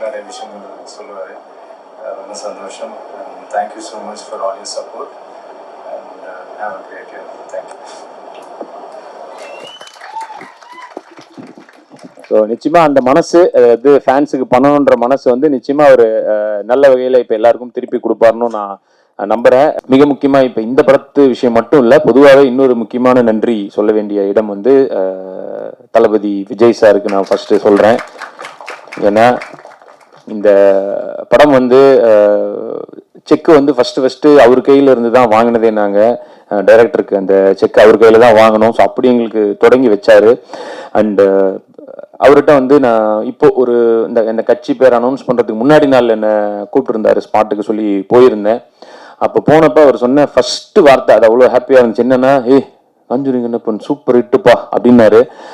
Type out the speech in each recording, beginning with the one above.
நிறைய விஷயங்கள் சொல்லுவார் ரொம்ப சந்தோஷம் thank you so much for all your support and have a great year thank you so நிச்சயமாக அந்த மனசு அதாவது ஃபேன்ஸுக்கு பண்ணணுன்ற மனசு வந்து நிச்சயமாக ஒரு நல்ல வகையில் இப்போ எல்லாருக்கும் திருப்பி கொடுப்பாருன்னு நான் நம்புகிறேன் நம்புறேன். மிக முக்கியமாக இப்போ இந்த படத்து விஷயம் மட்டும் இல்லை பொதுவாகவே இன்னொரு முக்கியமான நன்றி சொல்ல வேண்டிய இடம் வந்து தளபதி விஜய் சாருக்கு நான் ஃபஸ்ட்டு சொல்கிறேன் ஏன்னா இந்த படம் வந்து செக் வந்து ஃபஸ்ட்டு ஃபஸ்ட்டு அவர் கையில இருந்து தான் வாங்கினதே நாங்கள் டைரக்டருக்கு அந்த செக் அவர் கையில் தான் வாங்கினோம் ஸோ அப்படி எங்களுக்கு தொடங்கி வச்சாரு. அண்டு அவர்கிட்ட வந்து நான் இப்போ ஒரு இந்த இந்த கட்சி பேர் அனௌன்ஸ் பண்ணுறதுக்கு முன்னாடி நாள் என்னை கூப்பிட்டுருந்தாரு. ஸ்பாட்டுக்கு சொல்லி போயிருந்தேன். அப்போ போனப்போ அவர் சொன்ன ஃபஸ்ட்டு வார்த்தை அது அவ்வளோ ஹாப்பியாக இருந்துச்சு. என்னன்னா ஏய் கஞ்சுரிங் என்னப்பன் சூப்பர் ஹிட்டுப்பா அப்படின்னாரு.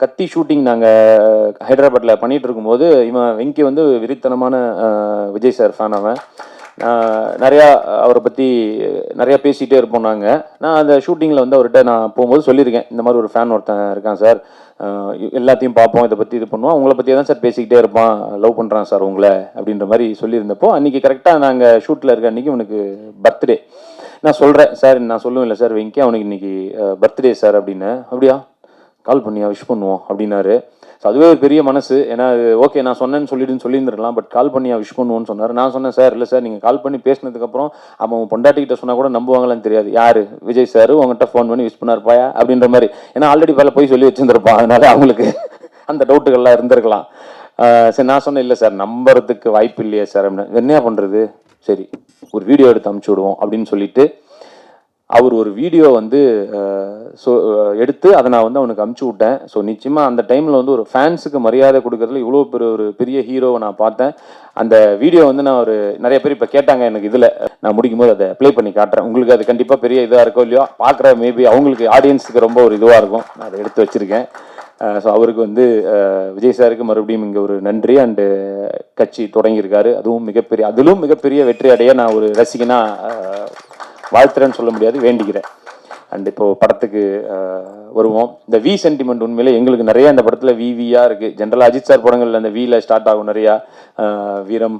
கத்தி ஷூட்டிங் நாங்கள் ஹைதராபாத்தில் பண்ணிகிட்டு இருக்கும்போது இவன் வெங்கி வந்து விரித்தனமான விஜய் சார் ஃபேன் அவன். நிறையா அவரை பற்றி நிறையா பேசிகிட்டே இருப்போம் நாங்கள் நான் அந்த ஷூட்டிங்கில் வந்து அவர்கிட்ட நான் போகும்போது சொல்லியிருக்கேன். இந்த மாதிரி ஒரு ஃபேன் ஒருத்தன் இருக்கான் சார் எல்லாத்தையும் பார்ப்போம் இதை பற்றி இது பண்ணுவோம். உங்களை பற்றி தான் சார் பேசிக்கிட்டே இருப்பான். லவ் பண்ணுறான் சார் உங்களை அப்படின்ற மாதிரி சொல்லியிருந்தப்போ அன்றைக்கி கரெக்டாக நாங்கள் ஷூட்டில் இருக்க அன்றைக்கி உனக்கு பர்த்டே நான் சொல்கிறேன் சார் நான் சொல்லுவேன் இல்லை சார் வெங்கி அவனுக்கு இன்னைக்கு பர்த்டே சார் அப்படின்னு. அப்படியா? கால் பண்ணியா விஷ் பண்ணுவோம் அப்படின்னாரு. ஸோ அதுவே ஒரு பெரிய மனசு. ஏன்னா ஓகே நான் சொன்னேன்னு சொல்லிடுன்னு சொல்லியிருந்துருக்கலாம் பட் கால் பண்ணியா விஷ் பண்ணுவோன்னு சொன்னார். நான் சொன்னேன் சார் இல்லை சார் நீங்கள் கால் பண்ணி பேசினதுக்கப்புறம் அவன் பொண்டாட்டிக்கிட்ட சொன்னால் கூட நம்புவாங்களான்னு தெரியாது. யார்? விஜய் சார் உங்ககிட்ட ஃபோன் பண்ணி விஷ் பண்ணார்ப்பாயா? அப்படின்ற மாதிரி. ஏன்னா ஆல்ரெடி பல போய் சொல்லி வச்சிருந்துருப்பான். அதனால அவங்களுக்கு அந்த டவுட்டுகள்லாம் இருந்திருக்கலாம். சரி நான் சொன்னேன் இல்லை சார் நம்புறதுக்கு வாய்ப்பு இல்லையே சார். அப்படின்னு என்ன பண்ணுறது சரி ஒரு வீடியோ எடுத்து அமுச்சு விடுவோம் அப்படின்னு சொல்லிட்டு அவர் ஒரு வீடியோ வந்து ஸோ எடுத்து அதை நான் வந்து அவனுக்கு அமுச்சு விட்டேன். ஸோ நிச்சயமாக அந்த டைமில் வந்து ஒரு ஃபேன்ஸுக்கு மரியாதை கொடுக்குறதுல இவ்வளோ பெரிய ஒரு பெரிய ஹீரோவை நான் பார்த்தேன். அந்த வீடியோ வந்து நான் ஒரு நிறைய பேர் இப்போ கேட்டாங்க எனக்கு இதில். நான் முடிக்கும்போது அதை ப்ளே பண்ணி காட்டுறேன். உங்களுக்கு அது கண்டிப்பாக பெரிய இதாக இருக்கோ இல்லையோ பார்க்குற மேபி அவங்களுக்கு ஆடியன்ஸுக்கு ரொம்ப ஒரு இதுவாக இருக்கும். நான் அதை எடுத்து வச்சுருக்கேன். ஸோ அவருக்கு வந்து விஜய் சாருக்கு மறுபடியும் இங்கே ஒரு நன்றி. அண்டு கட்சி தொடங்கியிருக்காரு. அதுவும் மிகப்பெரிய அதிலும் மிகப்பெரிய வெற்றி அடைய நான் ஒரு ரசிகனாக வாழ்த்துறேன்னு சொல்ல முடியாது வேண்டிக்கிறேன். அண்ட் இப்போ படத்துக்கு வருவோம். இந்த வி சென்டிமெண்ட் உண்மையிலே எங்களுக்கு நிறைய இந்த படத்தில் விவியாக இருக்குது ஜென்ரலாக அஜித் சார் படங்கள்ல அந்த வியில் ஸ்டார்ட் ஆகும் நிறையா வீரம்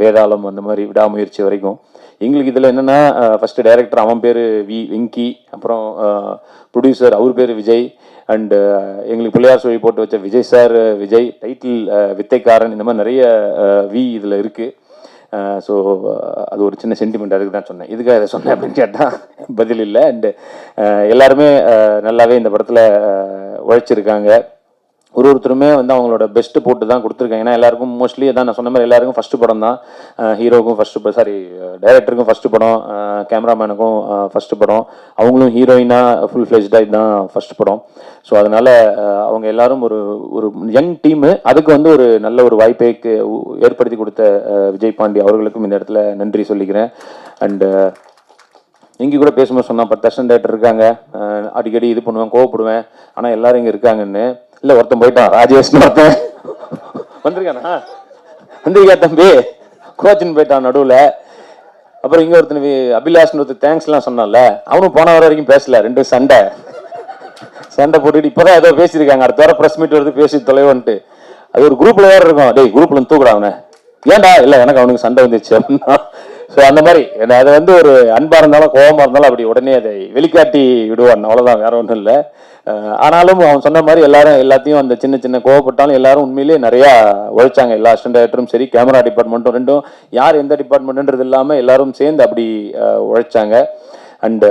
வேதாளம் அந்த மாதிரி விடாமுயற்சி வரைக்கும். எங்களுக்கு இதில் என்னென்னா ஃபஸ்ட்டு டைரக்டர் அவன் பேர் வி வெங்கி அப்புறம் ப்ரொடியூசர் அவர் பேர் விஜய். அண்டு எங்களுக்கு பிள்ளையார் சொல்லி போட்டு வச்ச விஜய் சார் விஜய். டைட்டில் வித்தைக்காரன் இந்த மாதிரி நிறைய வி இதில் இருக்குது ஸோ அது ஒரு சின்ன சென்டிமெண்ட் அதுக்கு தான் சொன்னேன். இதுக்காக இதை சொன்னேன் அப்படின்னு கேட்டால் பதில் இல்லை. அண்டு எல்லாருமே நல்லாவே இந்த படத்தில் உழைச்சிருக்காங்க. ஒரு ஒருத்தருமே வந்து அவங்களோட பெஸ்ட் போட்டு தான் கொடுத்துருக்காங்க. ஏன்னா எல்லாருக்கும் மோஸ்ட்லி அதான் நான் சொன்ன மாதிரி எல்லாருக்கும் ஃபஸ்ட்டு படம் தான். ஹீரோவுக்கும் ஃபர்ஸ்ட் சாரி டைரக்டருக்கும் ஃபஸ்ட்டு படம் கேமராமேனுக்கும் ஃபஸ்ட்டு படம். அவங்களும் ஹீரோயினாக ஃபுல் ஃப்ளெஜ்டாக இதுதான் ஃபர்ஸ்ட் படம். ஸோ அதனால் அவங்க எல்லாரும் ஒரு ஒரு யங் டீமு அதுக்கு வந்து ஒரு நல்ல ஒரு வாய்ப்பை ஏற்படுத்தி கொடுத்த விஜய் பாண்டி அவர்களுக்கும் இந்த இடத்துல நன்றி சொல்லிக்கிறேன். அண்டு இங்கே கூட பேசும்போது சொன்னால் பத்து தர்ஷன் டேரக்டர் இருக்காங்க. அடிக்கடி இது பண்ணுவேன் கோவப்படுவேன். ஆனால் எல்லாரும் இங்கே இருக்காங்கன்னு. இல்லை ஒருத்தன் போயிட்டான் ராஜேஷ்னு ஒருத்தன். வந்திருக்கானா? வந்திருக்கா தம்பி? கோச்சின்னு போயிட்டான் நடுவில். அப்புறம் இங்கே ஒருத்தன் அபிலாஷ்னு ஒருத்தர் தேங்க்ஸ்லாம் சொன்னான்ல. அவனும் போன வர வரைக்கும் பேசல ரெண்டும் சண்டை. சண்டை போட்டுக்கிட்டு இப்போதான் ஏதோ பேசியிருக்காங்க. அடுத்த வாரம் ப்ரெஸ் மீட் வருது பேசி தொலைவன்ட்டு. அது ஒரு குரூப்ல வேற இருக்கும். டேய் குரூப்ல இருந்து தூக்குடா அவனை. ஏன்டா? இல்லை எனக்கு அவனுக்கு சண்டை வந்துச்சு அப்படின்னா. ஸோ அந்த மாதிரி. என்ன அது வந்து ஒரு அன்பா இருந்தாலும் கோபமாக இருந்தாலும் அப்படி உடனே அதை வெளிக்காட்டி விடுவான். அவ்வளவுதான் வேற ஒன்றும் இல்லை. ஆனாலும் அவன் சொன்ன மாதிரி எல்லாரும் எல்லாத்தையும் அந்த சின்ன சின்ன கோவப்பட்டாலும் எல்லாரும் உண்மையிலேயே நிறையா உழைச்சாங்க. எல்லா அசிஸ்டன்ட் டைரக்டரும் சரி கேமரா டிபார்ட்மெண்ட்டும் ரெண்டும். யார் எந்த டிபார்ட்மெண்ட்டுன்றது இல்லாமல் எல்லாரும் சேர்ந்து அப்படி உழைச்சாங்க. அண்டு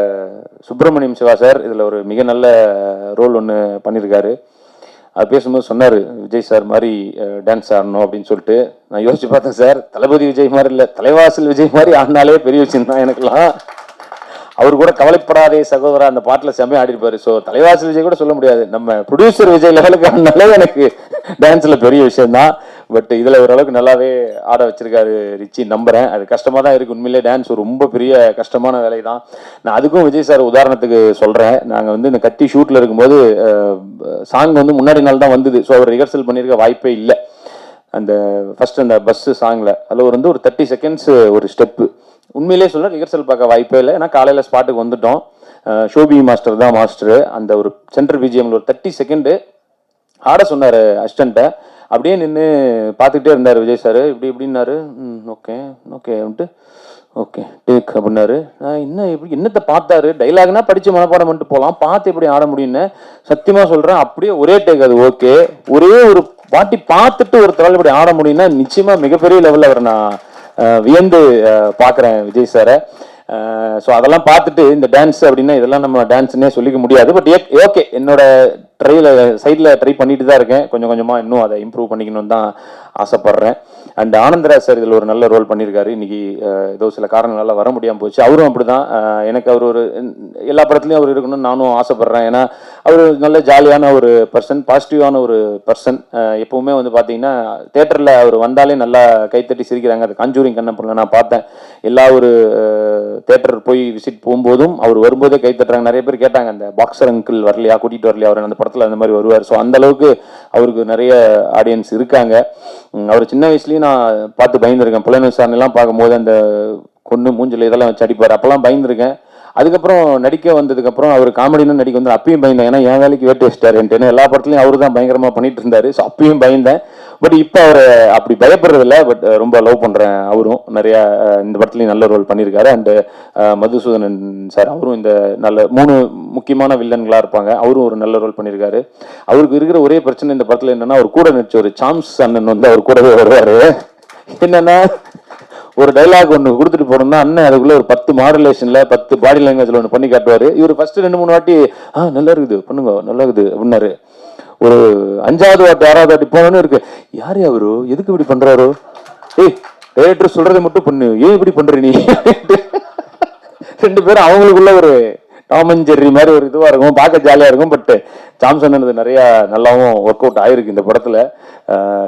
சுப்பிரமணியம் சிவா சார் இதில் ஒரு மிக நல்ல ரோல் ஒன்று பண்ணியிருக்காரு அது பேசும்போது சொன்னார் விஜய் சார் மாதிரி டான்ஸ் ஆடணும் அப்படின்னு சொல்லிட்டு. நான் யோசிச்சு பார்த்தேன் சார் தளபதி விஜய் மாதிரி இல்லை தலைவாசல் விஜய் மாதிரி ஆடினாலே பெரிய விஷயம் தான் எனக்குலாம் அவர் கூட கவலைப்படாதே சகோதரா அந்த பாட்டில் செம்மையா ஆடிருப்பாரு. ஸோ தலைவாசல் விஜய் கூட சொல்ல முடியாது. நம்ம ப்ரொடியூசர் விஜய் லெவலுக்கு ஆனாலே எனக்கு டான்ஸில் பெரிய விஷயம்தான். பட் இதில் ஓரளவுக்கு நல்லாவே ஆட வச்சிருக்காரு ரிச்சி. நம்புறேன். அது கஷ்டமாக தான் இருக்குது உண்மையிலே டான்ஸ் ரொம்ப பெரிய கஷ்டமான வேலை தான் நான் அதுக்கும் விஜய் சார் உதாரணத்துக்கு சொல்கிறேன் நாங்கள் வந்து இந்த கத்தி ஷூட்டில் இருக்கும்போது சாங் வந்து முன்னாடி நாள் தான் வந்தது. ஸோ அவர் ரிஹர்சல் பண்ணியிருக்க வாய்ப்பே இல்லை. அந்த ஃபஸ்ட் அந்த பஸ் சாங்ல அதில் வந்து ஒரு தேர்ட்டி செகண்ட்ஸ் ஒரு ஸ்டெப்பு உண்மையிலே சொல்ல ரிஹர்சல் பார்க்க வாய்ப்பே இல்லை. ஏன்னா காலையில் ஸ்பாட்டுக்கு வந்துட்டோம். ஷோபி மாஸ்டர் தான் மாஸ்டர் அந்த ஒரு சென்ட்ரல் பிஜிஎம்ல ஒரு தேர்ட்டி செகண்டு ஆட சொன்னார் அசிஸ்டண்ட்டை அப்படியே நின்று பார்த்துக்கிட்டே இருந்தார் விஜய் சார் இப்படி இப்படின்னாரு. ம் ஓகே ஓகே அப்படின்ட்டு ஓகே டேக் அப்படின்னாரு. நான் என்ன எப்படி என்னத்தை பார்த்தாரு? டைலாக்னா படித்து மனப்பாடம் பண்ணிட்டு போகலாம் பார்த்து எப்படி ஆட முடியும்னு சத்தியமாக சொல்கிறேன் அப்படியே ஒரே டேக் அது ஓகே ஒரே ஒரு வாட்டி பார்த்துட்டு ஒரு தடவை இப்படி ஆட முடியும்னா நிச்சயமாக மிகப்பெரிய லெவலில் அவர் நான் வியந்து பார்க்குறேன் விஜய் சாரை. ஸோ அதெல்லாம் பார்த்துட்டு இந்த டான்ஸ் அப்படின்னா இதெல்லாம் நம்ம டான்ஸ்னே சொல்லிக்க முடியாது. பட் ஓகே என்னோட ட்ரையில் சைடில் ட்ரை பண்ணிட்டு தான் இருக்கேன். கொஞ்சம் கொஞ்சமாக இன்னும் அதை இம்ப்ரூவ் பண்ணிக்கணும்னு தான் ஆசைப்பட்றேன். அண்ட் ஆனந்தராஜ் சார் இதில் ஒரு நல்ல ரோல் பண்ணியிருக்காரு இன்றைக்கி ஏதோ சில காரணங்களால் வர முடியாமல் போச்சு. அவரும் அப்படிதான். தான் எனக்கு அவர் ஒரு எல்லா படத்துலையும் அவர் இருக்கணும்னு நானும் ஆசைப்பட்றேன். ஏன்னா அவர் நல்ல ஜாலியான ஒரு பர்சன் பாசிட்டிவான ஒரு பர்சன் எப்போவுமே வந்து பார்த்தீங்கன்னா தேட்டரில் அவர் வந்தாலே நல்லா கைத்தட்டி சிரிக்கிறாங்க. அது காஞ்சூரிங் கண்ணப்பனில் நான் பார்த்தேன். எல்லா ஒரு தேட்டர் போய் விசிட் போகும்போதும் அவர் வரும்போதே கைத்தட்டுறாங்க நிறைய பேர் கேட்டாங்க அந்த பாக்ஸர் அங்கிள் வரலையா? கூட்டிட்டு வரலையா? அவர் அந்த படத்தை படத்தில் அந்த மாதிரி வருவார். ஸோ அந்த அளவுக்கு அவருக்கு நிறைய ஆடியன்ஸ் இருக்காங்க. அவர் சின்ன வயசுலயும் நான் பார்த்து பயந்துருக்கேன். புலன் விசாரணைலாம் பார்க்கும்போது அந்த கொண்டு மூஞ்சில் இதெல்லாம் வச்சு அடிப்பார். அப்போல்லாம் பயந்துருக்கேன். அதுக்கப்புறம் நடிக்க வந்ததுக்கப்புறம் அவர் காமெடின்னு நடிக்க வந்து அப்பயும் பயந்தேன். ஏன்னா என் வேலைக்கு வேட்டு வச்சிட்டாருன்ட்டு எல்லா படத்துலையும் அவரு தான் பயங்கரமாக பண்ணிட்டு இருந்தாரு. ஸோ அப்பயும் பயந்தேன். பட் இப்போ அவர் அப்படி பயப்படுறதில்ல. பட் ரொம்ப லவ் பண்ணுறேன் அவரும். நிறையா இந்த படத்துலையும் நல்ல ரோல் பண்ணியிருக்காரு. அண்ட் மதுசூதனன் சார் அவரும் இந்த நல்ல மூணு முக்கியமான வில்லன்களாக இருப்பாங்க. அவரும் ஒரு நல்ல ரோல் பண்ணியிருக்காரு. அவருக்கு இருக்கிற ஒரே பிரச்சனை இந்த படத்தில் என்னென்னா அவர் கூட நடிச்ச ஒரு சாம்ஸ் அண்ணன் வந்து அவர் கூடவே வருவார். என்னென்னா ஒரு டைலாக் ஒன்று கொடுத்துட்டு போனோம்னா அண்ணன் அதுக்குள்ள ஒரு பத்து மாடுலேஷன்ல பத்து பாடி லாங்குவேஜ்ல ஒன்று பண்ணி காட்டுவாரு. இவர் ஃபர்ஸ்ட் ரெண்டு மூணு வாட்டி ஆ நல்லா இருக்குது பண்ணுங்க நல்லா இருக்குது அப்படின்னாரு. ஒரு அஞ்சாவது வாட்டி ஆறாவது வாட்டி போனோன்னு இருக்கு. யாரு அவரு? எதுக்கு இப்படி பண்றாரு? ஏய் டைரக்டர் சொல்றதை மட்டும் பண்ணு. ஏன் இப்படி பண்ற நீ? ரெண்டு பேரும் அவங்களுக்குள்ள ஒரு டாம் அண்ட் ஜெர்ரி மாதிரி ஒரு இதுவா இருக்கும் பார்க்க ஜாலியா இருக்கும் பட் சாம்சன் அது நிறையா நல்லாவும் ஒர்க் அவுட் ஆயிருக்கு இந்த படத்தில்.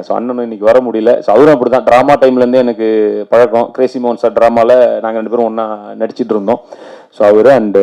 ஸோ அண்ணனும் இன்னைக்கு வர முடியல. ஸோ அவரும் அப்படி தான் ட்ராமா டைம்லேருந்தே எனக்கு பழக்கம். கிரேசி மோன் சார் ட்ராமால நாங்கள் ரெண்டு பேரும் ஒன்றா நடிச்சிட்டு இருந்தோம். ஸோ அவரு அண்டு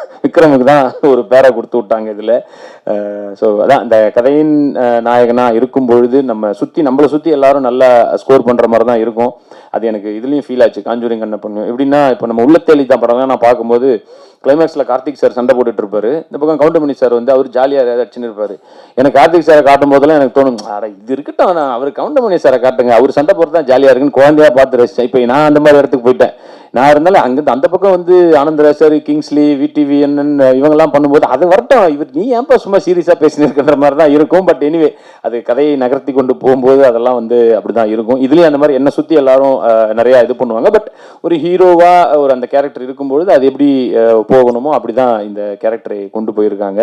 விக்ரமுக்கு தான் ஒரு பேரை கொடுத்து விட்டாங்க இதில். ஸோ அதான் இந்த கதையின் நாயகனாக இருக்கும் பொழுது நம்ம சுற்றி நம்மளை சுற்றி எல்லாரும் நல்லா ஸ்கோர் பண்ணுற மாதிரி தான் இருக்கும். அது எனக்கு இதுலேயும் ஃபீல் ஆச்சு. காஞ்சூரிங் கண்ணப்பன். எப்படின்னா இப்போ நம்ம உள்ளத்தேலி தான் படம் நான் பார்க்கும்போது கிளைமேக்ஸில் கார்த்திக் சார் சண்டை போட்டுட்டு இருப்பாரு. இந்த பக்கம் கவுண்டமணி சார் வந்து அவர் ஜாலியாக ஏதாவது அடிச்சுன்னு இருப்பாரு. எனக்கு கார்த்திக் சாரை காட்டும் போதெல்லாம் எனக்கு தோணும் அட இது இருக்கட்டும் நான் அவர் கவுண்டமணி சாரை காட்டுங்க. அவர் சண்டை போறது தான் ஜாலியாக இருக்குன்னு குழந்தையாக பார்த்து ரசிச்சேன். இப்போ நான் அந்த மாதிரி இடத்துக்கு போயிட்டேன். நான் இருந்தாலும் அங்கேருந்து அந்த பக்கம் வந்து ஆனந்தராசர் கிங்ஸ்லி விடிவி என்னன் இவங்கெல்லாம் பண்ணும்போது அது வரட்டும். இவர் நீ ஏன்ப்பா சும்மா சீரியஸாக பேசினிருக்கிற மாதிரி தான் இருக்கும். பட் எனிவே அது கதையை நகர்த்தி கொண்டு போகும்போது அதெல்லாம் வந்து அப்படிதான் இருக்கும். இதுலேயும் அந்த மாதிரி என்னை சுற்றி எல்லாரும் நிறையா இது பண்ணுவாங்க. பட் ஒரு ஹீரோவாக ஒரு அந்த கேரக்டர் இருக்கும்பொழுது அது எப்படி போகணுமோ அப்படி தான் இந்த கேரக்டரை கொண்டு போயிருக்காங்க.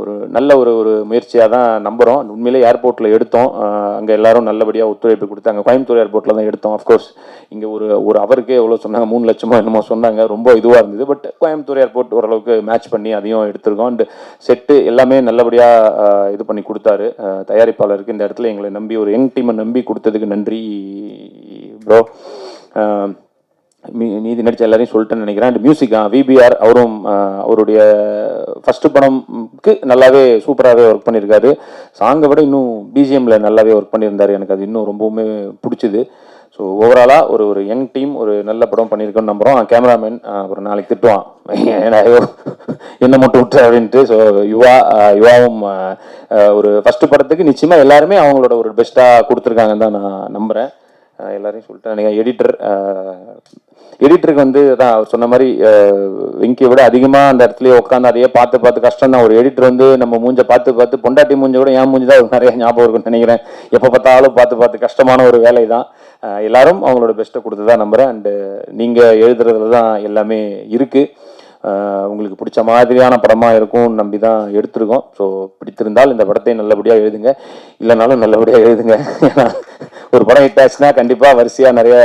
ஒரு நல்ல ஒரு ஒரு முயற்சியாக தான் நம்புறோம். உண்மையிலே ஏர்போர்ட்டில் எடுத்தோம். அங்கே எல்லாரும் நல்லபடியாக ஒத்துழைப்பு கொடுத்தாங்க. கோயம்புத்தூர் ஏர்போர்ட்டில் தான் எடுத்தோம். அஃப்கோர்ஸ் இங்கே ஒரு ஒரு அவருக்கே சொன்னாங்க மூணு லட்சமோ என்னமோ சொன்னாங்க. ரொம்ப இதுவாக இருந்தது. பட் கோயம்புத்தூர் ஏர்போர்ட் ஓரளவுக்கு மேட்ச் பண்ணி அதையும் எடுத்திருக்கோம். அண்ட் செட்டு எல்லாமே நல்லபடியாக இது பண்ணி கொடுத்தாரு. தயாரிப்பாளருக்கு இந்த இடத்துல எங்களை நம்பி ஒரு யங் டீமை நம்பி கொடுத்ததுக்கு நன்றி ப்ரோ மீ நீதி நடிச்ச எல்லாரையும் சொல்லிட்டேன்னு நினைக்கிறேன். அண்ட் மியூசிக் விபிஆர் அவரும் அவருடைய ஃபஸ்ட்டு படம்க்கு நல்லாவே சூப்பராகவே ஒர்க் பண்ணியிருக்காரு. சாங்கை விட இன்னும் பிஜிஎம்மில் நல்லாவே ஒர்க் பண்ணியிருந்தாரு. எனக்கு அது இன்னும் ரொம்பவுமே பிடிச்சிது. ஸோ ஓவராலாக ஒரு ஒரு யங் டீம் ஒரு நல்ல படம் பண்ணியிருக்கோம்னு நம்புகிறோம் கேமராமேன் ஒரு நாளைக்கு திட்டுவான். ஏன்னா ஐயோ என்ன மட்டும் விட்டு அப்படின்ட்டு. ஸோ யுவா யுவாவும் ஒரு ஃபர்ஸ்ட் படத்துக்கு நிச்சயமாக எல்லாருமே அவங்களோட ஒரு பெஸ்ட்டாக கொடுத்துருக்காங்கன்னு தான் நான் நம்புகிறேன் எல்லாரையும் சொல்லிட்டேன். எடிட்டர் எடிட்டருக்கு வந்து அதான் அவர் சொன்ன மாதிரி அஹ், வெங்கியை விட அதிகமாக அந்த இடத்துலயே உட்காந்து அதையே பார்த்து பார்த்து கஷ்டம் தான். ஒரு எடிட்டர் வந்து நம்ம மூஞ்ச பார்த்து பார்த்து பொண்டாட்டி மூஞ்ச கூட ஏன் மூஞ்சி தான் நிறைய ஞாபகம் இருக்கும்னு நினைக்கிறேன். எப்போ பார்த்தாலும் பார்த்து பார்த்து கஷ்டமான ஒரு வேலை தான். எல்லாரும் அவங்களோட பெஸ்ட்டை கொடுத்து தான் நம்புகிறேன் அண்டு நீங்கள் எழுதுறதுல தான் எல்லாமே இருக்குது உங்களுக்கு பிடிச்ச மாதிரியான படமாக இருக்கும்னு நம்பி தான் எடுத்திருக்கோம். ஸோ பிடித்திருந்தால் இந்த படத்தை நல்லபடியாக எழுதுங்க. இல்லைனாலும் நல்லபடியாக எழுதுங்க. ஏன்னா ஒரு படம் ஹிட் ஆச்சுன்னா கண்டிப்பாக வரிசையாக நிறைய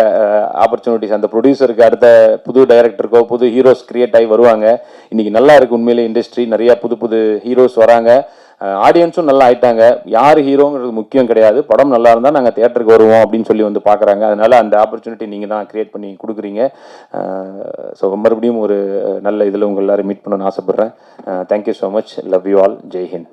ஆப்பர்ச்சுனிட்டிஸ் அந்த ப்ரொடியூசருக்கு அடுத்த புது டைரக்டருக்கோ புது ஹீரோஸ் கிரியேட் ஆகி வருவாங்க. இன்னைக்கு நல்லா இருக்குது உண்மையிலே இண்டஸ்ட்ரி நிறையா புது புது ஹீரோஸ் வராங்க. ஆடியன்ஸும் நல்லா ஆயிட்டாங்க. யார் ஹீரோங்கிறது முக்கியம் கிடையாது. படம் நல்லா இருந்தால் நாங்கள் தேட்டருக்கு வருவோம் அப்படின்னு சொல்லி வந்து பார்க்குறாங்க அதனால் அந்த ஆப்பர்ச்சுனிட்டி நீங்கள் தான் க்ரியேட் பண்ணி கொடுக்குறீங்க. ஸோ மறுபடியும் ஒரு நல்ல இதில் உங்கள் எல்லோரும் மீட் பண்ணணும்னு ஆசைப்பட்றேன். Thank you so much love you all Jai Hind